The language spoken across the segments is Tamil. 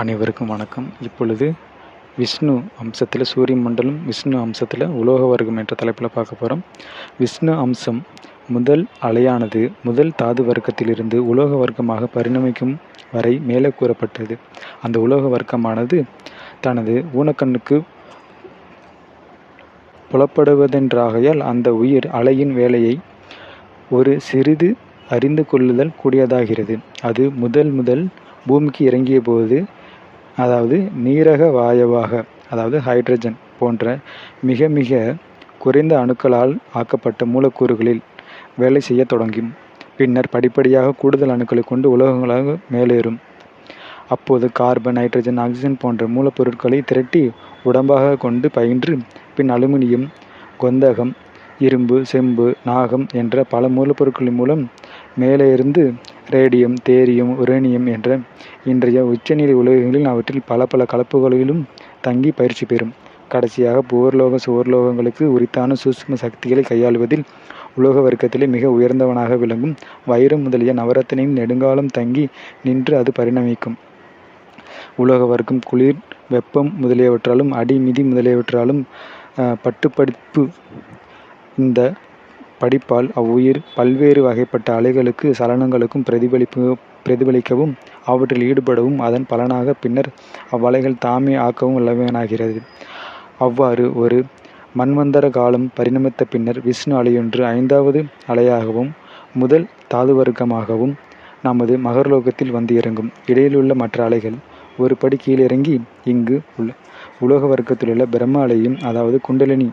அனைவருக்கும் வணக்கம். இப்பொழுது விஷ்ணு அம்சத்தில் சூரிய மண்டலம் விஷ்ணு அம்சத்தில் உலோக வர்க்கம் என்ற தலைப்பில் பார்க்க போகிறோம் விஷ்ணு அம்சம் முதல் அலையானது முதல் தாது வர்க்கத்திலிருந்து உலோக வர்க்கமாக பரிணமிக்கும் வரை மேலே கூறப்பட்டது. அந்த உலோக வர்க்கமானது தனது ஊனக்கண்ணுக்கு புலப்படுவதென்றாகையால் அந்த உயிர் அலையின் வேலையை ஒரு சிறிது அறிந்து கொள்ளுதல் கூடியதாகிறது. அது முதல் முதல் பூமிக்கு இறங்கிய போது அதாவது நீரக வாயுவாக அதாவது ஹைட்ரஜன் போன்ற மிக மிக குறைந்த அணுக்களால் ஆக்கப்பட்ட மூலக்கூறுகளில் வேலை செய்ய தொடங்கும். பின்னர் படிப்படியாக கூடுதல் அணுக்களை கொண்டு உலோகங்களாக மேலேறும். அப்போது கார்பன் நைட்ரஜன் ஆக்சிஜன் போன்ற மூலப்பொருட்களை திரட்டி உடம்பாக கொண்டு பயின்று பின் அலுமினியம் கொந்தகம் இரும்பு செம்பு நாகம் என்ற பல மூலப்பொருட்களின் மூலம் மேலே இருந்து ரேடியம் தேரியம் உரேனியம் என்ற இன்றைய உச்சநிலை உலோகங்களில் அவற்றில் பல பல கலப்புகளிலும் தங்கி பயிற்சி பெறும். கடைசியாக போர்லோக சுவர்லோகங்களுக்கு உரித்தான சூஷ்ம சக்திகளை கையாளுவதில் உலோக வர்க்கத்திலே மிக உயர்ந்தவனாக விளங்கும் வைரம் முதலிய நவரத்தினையும் நெடுங்காலம் தங்கி நின்று அது பரிணமிக்கும். உலோக வர்க்கம் குளிர் வெப்பம் முதலியவற்றாலும் அடி மிதி முதலியவற்றாலும் பட்டுப்படிப்பு இந்த படிப்பால் அவ்வுயிர் பல்வேறு வகைப்பட்ட அலைகளுக்கு சலனங்களுக்கும் பிரதிபலிப்பு பிரதிபலிக்கவும் அவற்றில் ஈடுபடவும் அதன் பலனாக பின்னர் அவ்வலைகள் தாமே ஆக்கவும் வல்லவனாகிறது அவ்வாறு ஒரு மன்வந்தர காலம் பரிணமித்த பின்னர் விஷ்ணு அலையொன்று ஐந்தாவது அலையாகவும் முதல் தாது வர்க்கமாகவும் நமது மகர்லோகத்தில் வந்து இறங்கும் இடையிலுள்ள மற்ற அலைகள் ஒரு படி கீழிறங்கி இங்கு உள்ள உலோக வர்க்கத்திலுள்ள பிரம்ம அலையும் அதாவது குண்டலினி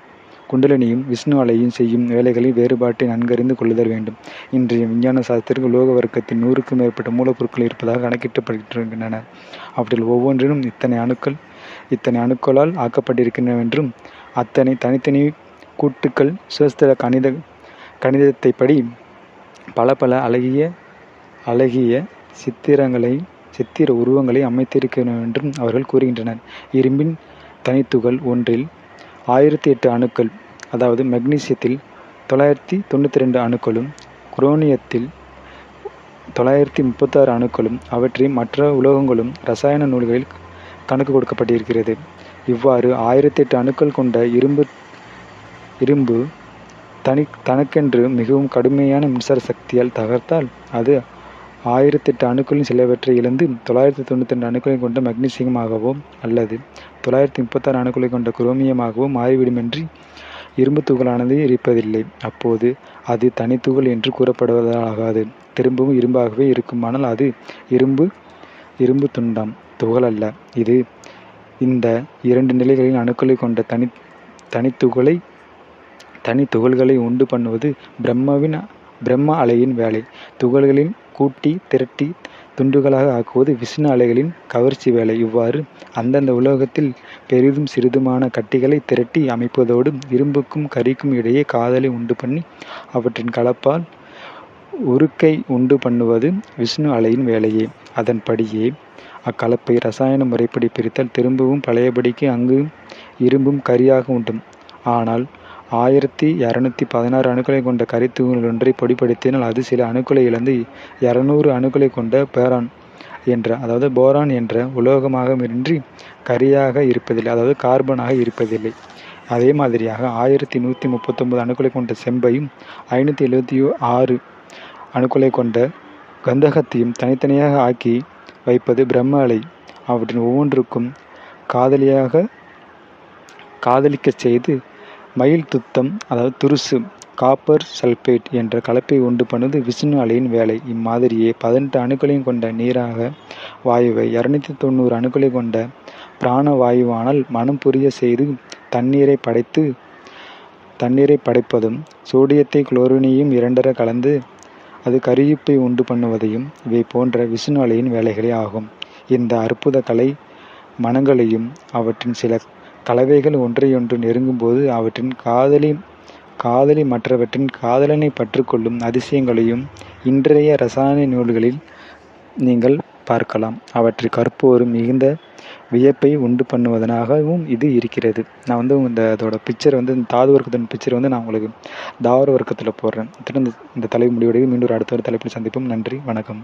குண்டலினியும் விஷ்ணு அலையும் செய்யும் வேலைகளில் வேறுபாட்டை நன்கறிந்து கொள்ளுதல் வேண்டும். இன்றைய விஞ்ஞான சாஸ்திரத்தில் உலோக வர்க்கத்தின் நூறுக்கும் மேற்பட்ட மூலப்பொருட்கள் இருப்பதாக கணக்கிட்டப்படுகின்றன அவற்றில் ஒவ்வொன்றிலும் இத்தனை அணுக்கள் இத்தனை அணுக்களால் ஆக்கப்பட்டிருக்கின்றனவென்றும் அத்தனை தனித்தனி கூட்டுக்கள் சுஸ்திர கணித கணிதத்தைப்படி பல பல அழகிய அழகிய சித்திரங்களை சித்திர உருவங்களை அமைத்திருக்கின்றனவென்றும் அவர்கள் கூறுகின்றனர். இரும்பின் தனித்துகள் ஒன்றில் ஆயிரத்தி எட்டு அணுக்கள் அதாவது மெக்னீசியத்தில் தொள்ளாயிரத்தி தொண்ணூற்றி ரெண்டு அணுக்களும் குரோனியத்தில் தொள்ளாயிரத்தி முப்பத்தாறு அணுக்களும் அவற்றை மற்ற உலோகங்களும் ரசாயன நூல்களில் கணக்கு கொடுக்கப்பட்டிருக்கிறது. இவ்வாறு ஆயிரத்தி எட்டு அணுக்கள் கொண்ட இரும்பு இரும்பு தனி தனக்கென்று மிகவும் கடுமையான மின்சார சக்தியால் தகர்த்தால் அது ஆயிரத்தெட்டு அணுக்களின் சிலவற்றை இழந்து தொள்ளாயிரத்தி தொண்ணூற்றி ரெண்டு அணுக்களை கொண்ட மெக்னீசியமாகவோ அல்லது தொள்ளாயிரத்தி முப்பத்தாறு அணுக்களை கொண்ட குரோமியமாகவோ மாறிவிடுமென்றி இரும்பு துகளானது இருப்பதில்லை அப்போது அது தனித்துகள் என்று கூறப்படுவதாகாது. திரும்பவும் இரும்பாகவே இருக்குமானால் அது இரும்பு இரும்பு துண்டாம் துகள் அல்ல. இது இந்த இரண்டு நிலைகளில் அணுக்களை கொண்ட தனி தனித்துகளை தனி துகள்களை உண்டு பண்ணுவது பிரம்மவின் பிரம்ம அலையின் வேலை. துகள்களின் கூட்டி திரட்டி துண்டுகளாக ஆக்குவது விஷ்ணு அலைகளின் கவர்ச்சி வேலை. இவ்வாறு அந்தந்த உலோகத்தில் பெரிதும் சிறிதுமான கட்டிகளை திரட்டி அமைப்பதோடு இரும்புக்கும் கரிக்கும் இடையே காதலை உண்டு பண்ணி அவற்றின் கலப்பால் உருக்கை உண்டு பண்ணுவது விஷ்ணு அலையின் வேலையே. அதன்படியே அக்கலப்பை ரசாயன முறைப்படி பிரித்தால் திரும்பவும் பழையபடிக்கு அங்கு இரும்பும் கரியாக உண்டும். ஆனால் ஆயிரத்தி இரநூத்தி பதினாறு அணுக்களை கொண்ட கரித்துகள் ஒன்றை பொடிப்படுத்தினால் அது சில அணுக்களை இழந்து இரநூறு அணுக்களை கொண்ட பேரான் என்ற அதாவது போரான் என்ற உலோகமாக இன்றி கரியாக இருப்பதில்லை அதாவது கார்பனாக இருப்பதில்லை. அதே மாதிரியாக ஆயிரத்தி நூற்றி முப்பத்தொம்பது அணுக்களை கொண்ட செம்பையும் ஐநூற்றி எழுபத்தி ஆறு அணுக்களை கொண்ட கந்தகத்தையும் தனித்தனியாக ஆக்கி வைப்பது பிரம்ம அலை. அவற்றின் ஒவ்வொன்றுக்கும் காதலியாக காதலிக்கச் செய்து மயில் துத்தம் அதாவது துருசு காப்பர் சல்பேட் என்ற கலப்பை உண்டு பண்ணுவது விஷ்ணு அலையின் வேலை. இம்மாதிரியே பதினெட்டு அணுக்களையும் கொண்ட நீராக வாயுவை இரநூத்தி தொண்ணூறு அணுக்களை கொண்ட பிராண வாயுவானால் மனம் புரிய செய்து தண்ணீரை படைத்து தண்ணீரை படைப்பதும் சோடியத்தை குளோரினையும் இரண்டர கலந்து அது கருகிப்பை உண்டு பண்ணுவதையும் இவை போன்ற விஷ்ணு அலையின் வேலைகளே ஆகும். இந்த அற்புத கலை மனங்களையும் அவற்றின் சில கலவைகள் ஒன்றையொன்று நெருங்கும்போது அவற்றின் காதலி காதலி மற்றவற்றின் காதலனை பற்றுக்கொள்ளும் அதிசயங்களையும் இன்றைய ரசாயன நூல்களில் நீங்கள் பார்க்கலாம். அவற்றை கற்போரும் மிகுந்த வியப்பை உண்டு பண்ணுவதனாகவும் இது இருக்கிறது. நான் வந்து இந்த அதோட பிக்சர் வந்து இந்த தாது வர்க்கத்தின் பிக்சர் வந்து நான் உங்களுக்கு தாவர வர்க்கத்தில் போடுறேன். இந்த இந்த முடிவடைவு. மீண்டும் ஒரு அடுத்த ஒரு தலைப்பில் சந்திப்போம். நன்றி. வணக்கம்.